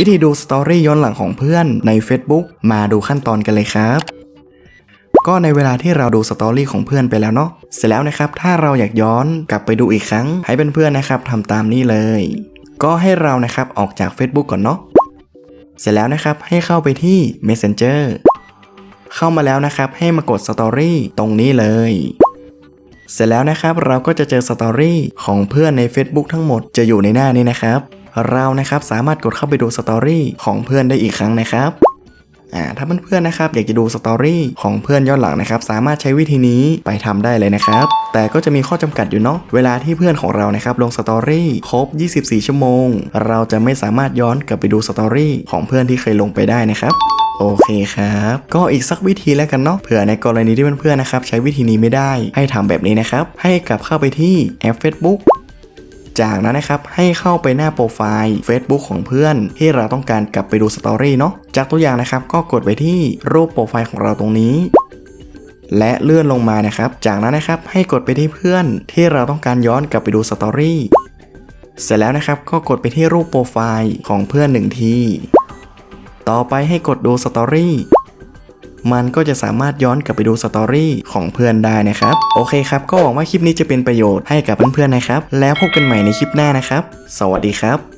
วิธีดูสตอรี่ย้อนหลังของเพื่อนใน Facebook มาดูขั้นตอนกันเลยครับ ก็ในเวลาที่เราดูสตอรี่ของเพื่อนไปแล้วเนาะเสร็จแล้วนะครับถ้าเราอยากย้อนกลับไปดูอีกครั้ง ให้เพื่อนๆนะครับทำตามนี้เลย ก็ให้เรานะครับออกจาก Facebook ก่อนเนาะเสร็จแล้วนะครับให้เข้าไปที่ Messenger เข้ามาแล้วนะครับให้มากดสตอรี่ตรงนี้เลย เสร็จแล้วนะครับเราก็จะเจอสตอรี่ของเพื่อนใน Facebook ทั้งหมดจะอยู่ในหน้านี้นะครับเรานะครับสามารถกดเข้าไปดูสตอรี่ของเพื่อนได้อีกครั้งนะครับอ่าถ้าเพื่อนๆนะครับอยากจะดูสตอรี่ของเพื่อนย้อนหลังนะครับสามารถใช้วิธีนี้ไปทำได้เลยนะครับ แต่ก็จะมีข้อจำกัดอยู่เนาะเวลาที่เพื่อนของเรานะครับลงสตอรี่ครบ 24 ชั่วโมง เราจะไม่สามารถย้อนกลับไปดูสตอรี่ของเพื่อนที่เคยลงไปได้นะครับโอเคครับ ก็อีกสักวิธีแล้วกันเนาะเผื่อในกรณีที่เพื่อนๆนะครับใช้วิธีนี้ไม่ได้ให้ทำแบบนี้นะครับ ให้กลับเข้าไปที่แอป Facebook จากนั้นนะครับให้เข้าไปหน้าโปรไฟล์ Facebook ของเพื่อน ที่เราต้องการกลับไปดูสตอรี่เนาะจากตัวอย่างนะครับก็กดไปที่รูปโปรไฟล์ของเราตรงนี้และเลื่อนลงมานะครับ จากนั้นนะครับให้กดไปที่เพื่อนที่เราต้องการย้อนกลับไปดูสตอรี่ เสร็จแล้วนะครับก็กดไปที่รูปโปรไฟล์ของเพื่อนหนึ่งที ต่อไปให้กดดูสตอรี่ มันก็จะสามารถย้อนกลับไปดูสตอรี่ของเพื่อนได้นะครับ โอเคครับ ก็หวังว่าคลิปนี้จะเป็นประโยชน์ให้กับเพื่อนๆนะครับ แล้วพบกันใหม่ในคลิปหน้านะครับ สวัสดีครับ